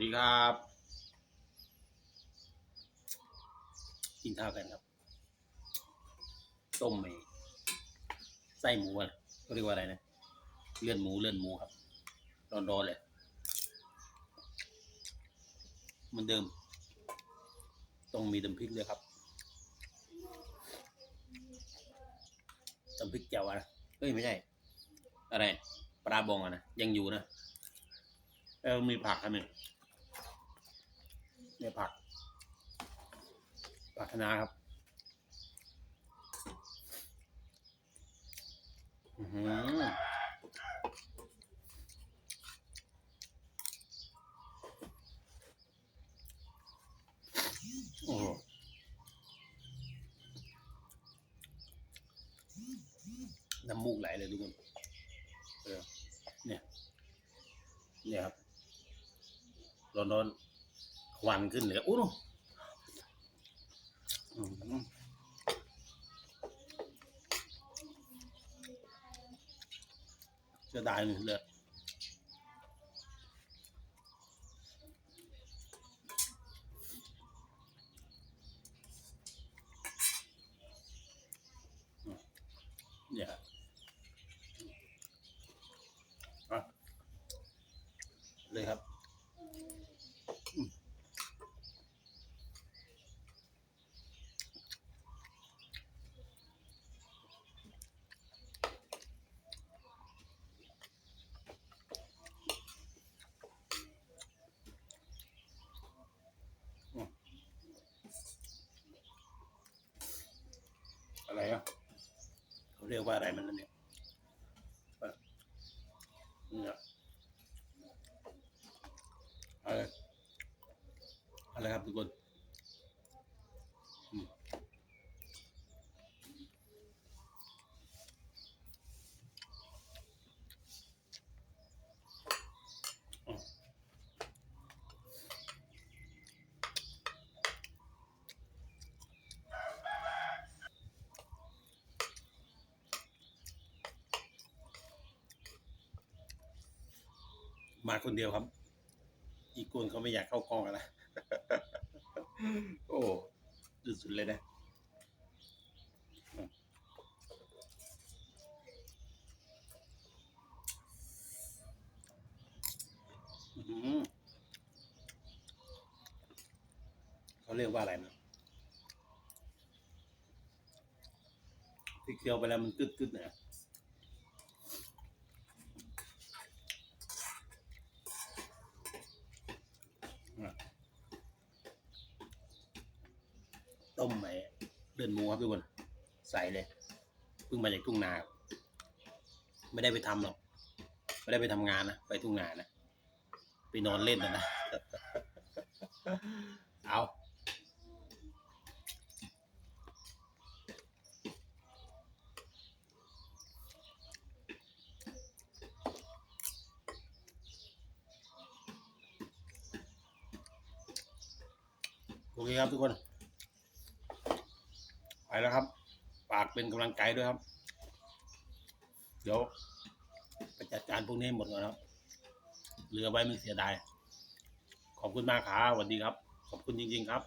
ดีครับกินข้าวกันครับ ต้มไอ้ไส้หมูอะเขาเรียกว่าอะไรนะเลื่อนหมูเลื่อนหมูครับร้อนๆเลยเหมือนเดิมต้องมีน้ำพริกเลยครับน้ำพริกเจียวอะนะเอ้ยไม่ใช่ อะไร ปลาบองอะนะยังอยู่นะเออมีผักครับเนี่ย เนี่ยผัก ผักคะน้าครับอือโอ้น้ำมูกไหลเลยทุกคนเออเนี่ย เนี่ยครับร้อนๆ ควันขึ้นเลยอ้โหอื้อหือเสียดายเลยเนี่ยอะเลยครับอืมอืม อะไรอะเขาเรียกว่าอะไรมันนั่นเนี่ยเออเนี่ยอะไรอะไรครับทุกคน มาคนเดียวครับ อีกคนเขาไม่อยากเข้ากองอะนะ โอ้สุดๆเลยนะเขาเรียกว่าอะไรนะที่เคี้ยวไปแล้วมันกึดๆเนี่ย ต้มไอ้เลือดหมูครับทุกคนใส่เลยเพิ่งมาจากทุ่งนาไม่ได้ไปทำหรอกไม่ได้ไปทำงานนะไปทุ่งนานะไปนอนเล่นนะนะเอาโอเคครับทุกคน แล้วครับฝากเป็นกำลังใจด้วยครับ เดี๋ยวไปจัดการพวกนี้หมดก่อนครับ เหลือไว้ไม่เสียดาย ขอบคุณมากครับสวัสดีครับ ขอบคุณจริง ๆ ครับ